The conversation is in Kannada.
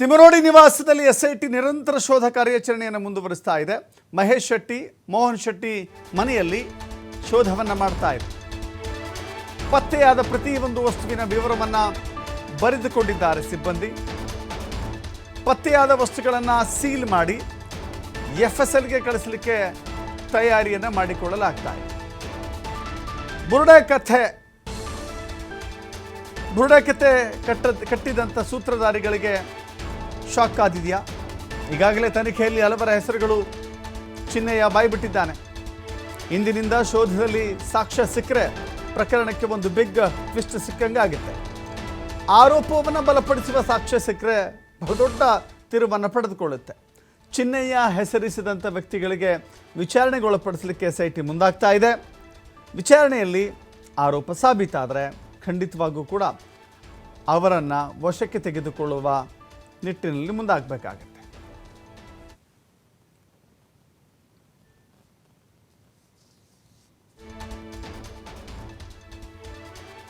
ತಿಮರೋಡಿ ನಿವಾಸದಲ್ಲಿ ಎಸ್ಐಟಿ ನಿರಂತರ ಶೋಧ ಕಾರ್ಯಾಚರಣೆಯನ್ನು ಮುಂದುವರಿಸ್ತಾ ಇದೆ. ಮಹೇಶ್ ಶೆಟ್ಟಿ, ಮೋಹನ್ ಶೆಟ್ಟಿ ಮನೆಯಲ್ಲಿ ಶೋಧವನ್ನು ಮಾಡ್ತಾ ಇದೆ. ಪತ್ತೆಯಾದ ಪ್ರತಿಯೊಂದು ವಸ್ತುವಿನ ವಿವರವನ್ನು ಬರೆದುಕೊಂಡಿದ್ದಾರೆ ಸಿಬ್ಬಂದಿ. ಪತ್ತೆಯಾದ ವಸ್ತುಗಳನ್ನು ಸೀಲ್ ಮಾಡಿ ಎಫ್ ಎಸ್ ಎಲ್ಗೆ ಕಳಿಸಲಿಕ್ಕೆ ತಯಾರಿಯನ್ನು ಮಾಡಿಕೊಳ್ಳಲಾಗ್ತಾ ಇದೆ. ಬುರುಡೆ ಕಥೆ ಬುರುಡೆ ಕಥೆ ಕಟ್ಟ ಕಟ್ಟಿದಂಥ ಸೂತ್ರಧಾರಿಗಳಿಗೆ ಶಾಕ್ ಆದಿದೆಯಾ? ಈಗಾಗಲೇ ತನಿಖೆಯಲ್ಲಿ ಹಲವರ ಹೆಸರುಗಳು ಚಿನ್ನಯ್ಯ ಬಾಯ್ಬಿಟ್ಟಿದ್ದಾನೆ ಇಂದಿನಿಂದ ಶೋಧದಲ್ಲಿ ಸಾಕ್ಷ್ಯ ಸಿಕ್ಕರೆ ಪ್ರಕರಣಕ್ಕೆ ಒಂದು ಬಿಗ್ ಟ್ವಿಸ್ಟ್ ಸಿಕ್ಕಂಗಾಗುತ್ತೆ. ಆರೋಪವನ್ನು ಬಲಪಡಿಸುವ ಸಾಕ್ಷ್ಯ ಸಿಕ್ಕರೆ ಬಹುದೊಡ್ಡ ತಿರುವನ್ನು ಪಡೆದುಕೊಳ್ಳುತ್ತೆ. ಚಿನ್ನಯ್ಯ ಹೆಸರಿಸಿದಂಥ ವ್ಯಕ್ತಿಗಳಿಗೆ ವಿಚಾರಣೆಗೊಳಪಡಿಸಲಿಕ್ಕೆ ಎಸ್ ಐ ಟಿ ಮುಂದಾಗ್ತಾ ಇದೆ. ವಿಚಾರಣೆಯಲ್ಲಿ ಆರೋಪ ಸಾಬೀತಾದರೆ ಖಂಡಿತವಾಗೂ ಕೂಡ ಅವರನ್ನು ವಶಕ್ಕೆ ತೆಗೆದುಕೊಳ್ಳುವ ನಿಟ್ಟಿನಲ್ಲಿ ಮುಂದಾಗಬೇಕಾಗುತ್ತೆ.